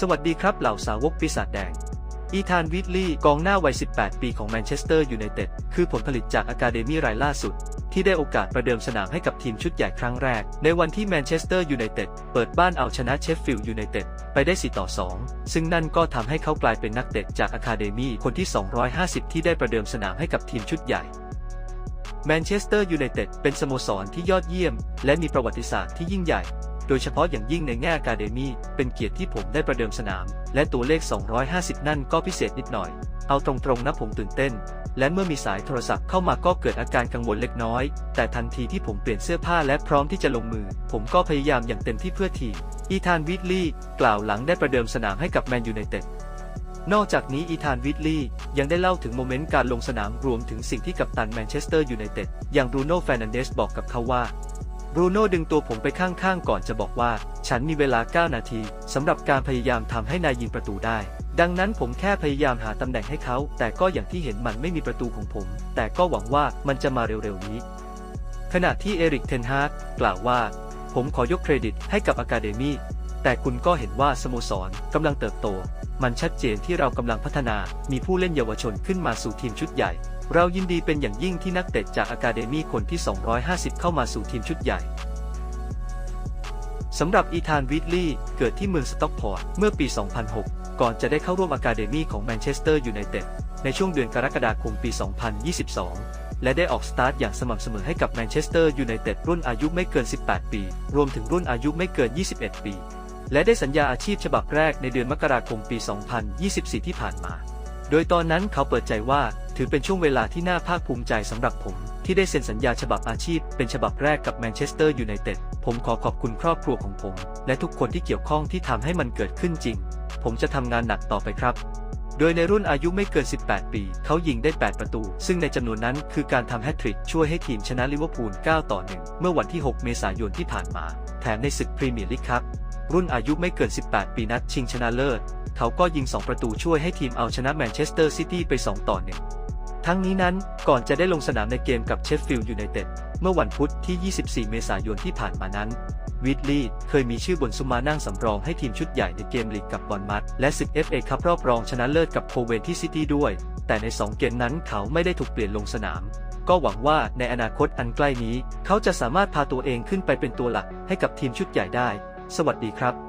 สวัสดีครับเหล่าสาวกปีศาจแดง อีธานวิทลีย์กองหน้าวัย 18 ปีของแมนเชสเตอร์ยูไนเต็ดคือผลผลิตจากอะคาเดมี่รายล่าสุด ที่ได้โอกาสประเดิมสนามให้กับทีมชุดใหญ่ครั้งแรก ในวันที่แมนเชสเตอร์ยูไนเต็ดเปิดบ้านเอาชนะเชฟฟิลด์ยูไนเต็ดไปได้ 4 ต่อ 2 ซึ่งนั่นก็ทำให้เขากลายเป็นนักเตะจากอะคาเดมี่คนที่ 250 ที่ได้ประเดิมสนามให้กับทีมชุดใหญ่แมนเชสเตอร์ยูไนเต็ดเป็นสโมสรที่ยอดเยี่ยม และมีประวัติศาสตร์ที่ยิ่งใหญ่ โดยเฉพาะอย่างยิ่งในแง่อะคาเดมี่เป็นเกียรติที่ผมได้ประเดิมสนาม และตัวเลข 250 นั่นก็พิเศษนิดหน่อย เอาตรงๆนะผมตื่นเต้น และเมื่อมีสายโทรศัพท์เข้ามาก็เกิดอาการกังวลเล็กน้อย แต่ทันทีที่ผมเปลี่ยนเสื้อผ้าและพร้อมที่จะลงมือ ผมก็พยายามอย่างเต็มที่เพื่อทีมอีธานวิทลีย์กล่าวหลังได้ประเดิมสนามให้กับแมนยูไนเต็ดนอกจากนี้อีธานวิทลีย์ยังได้เล่าถึงโมเมนต์การลงสนามรวมถึงสิ่งที่กัปตันแมนเชสเตอร์ยูไนเต็ดอย่างบรูโน่แฟร์นันเดสบอกกับเขาว่า บรูโน่ดึงตัวผมไปข้างๆ ก่อนจะบอกว่า ฉันมีเวลา 9 นาทีสำหรับการพยายามทำให้นายยิงประตูได้ ดังนั้นผมแค่พยายามหาตำแหน่งให้เขา แต่ก็อย่างที่เห็นมันไม่มีประตูของผม แต่ก็หวังว่ามันจะมาเร็วๆนี้ ขณะที่เอริกเทนฮากกล่าวว่า ผมขอยกเครดิตให้กับอะคาเดมี่แต่คุณก็เห็นว่าสโมสรกำลังเติบโต มันชัดเจนที่เรากำลังพัฒนา มีผู้เล่นเยาวชนขึ้นมาสู่ทีมชุดใหญ่ เรายินดีเป็นอย่างยิ่งที่นักเตะจากอะคาเดมี่คนที่ 250 เข้ามาสู่ทีมชุดใหญ่สำหรับอีธานวิทลีย์เกิดที่เมืองสต็อกพอร์ตเมื่อปี 2006 ก่อนจะได้เข้าร่วมอะคาเดมี่ของแมนเชสเตอร์ยูไนเต็ดในช่วงเดือนกรกฎาคมปี 2022 และได้ออกสตาร์ทอย่างสม่ำเสมอให้กับแมนเชสเตอร์ยูไนเต็ดรุ่นอายุไม่เกิน 18 ปี รวมถึงรุ่นอายุไม่เกิน 21 ปี และได้สัญญาอาชีพฉบับแรกในเดือนมกราคมปี 2024 ที่ผ่านมา โดยตอนนั้นเขาเปิดใจว่า ถือเป็นช่วงเวลาที่น่าภาคภูมิใจสำหรับผม ที่ได้เซ็นสัญญาฉบับอาชีพ เป็นฉบับแรกกับแมนเชสเตอร์ยูไนเต็ดผมขอขอบคุณครอบครัวของผม และทุกคนที่เกี่ยวข้องที่ทำให้มันเกิดขึ้นจริง ผมจะทำงานหนักต่อไปครับ โดยในรุ่นอายุไม่เกิน 18 ปี เขายิงได้ 8 ประตู ซึ่งในจำนวนนั้นคือการทำแฮตทริกช่วยให้ทีมชนะลิเวอร์พูล 9 ต่อ 1 เมื่อวันที่ 6 เมษายนที่ผ่านมา แถมในศึกพรีเมียร์ลีกครับ รุ่นอายุไม่เกิน 18 ปีนัดชิงชนะเลิศ เขาก็ยิง 2 ประตูช่วยให้ทีมเอาชนะแมนเชสเตอร์ซิตี้ไป 2 ต่อ1ทั้งนี้นั้นก่อนจะได้ลงสนามในเกมกับเชฟฟิลด์ยูไนเต็ดเมื่อวันพุธที่ 24 เมษายนที่ผ่านมานั้น วิทลีย์เคยมีชื่อบนซุมานั่งสำรองให้ทีมชุดใหญ่ในเกมลีกกับบอลมัดและศึก FA คัพรอบรองชนะเลิศกับโคเวนที่ซิตี้ด้วย แต่ใน 2 เกมนั้นเขาไม่ได้ถูกเปลี่ยนลงสนาม ก็หวังว่าในอนาคตอันใกล้นี้ เขาจะสามารถพาตัวเองขึ้นไปเป็นตัวหลักให้กับทีมชุดใหญ่ได้ สวัสดีครับ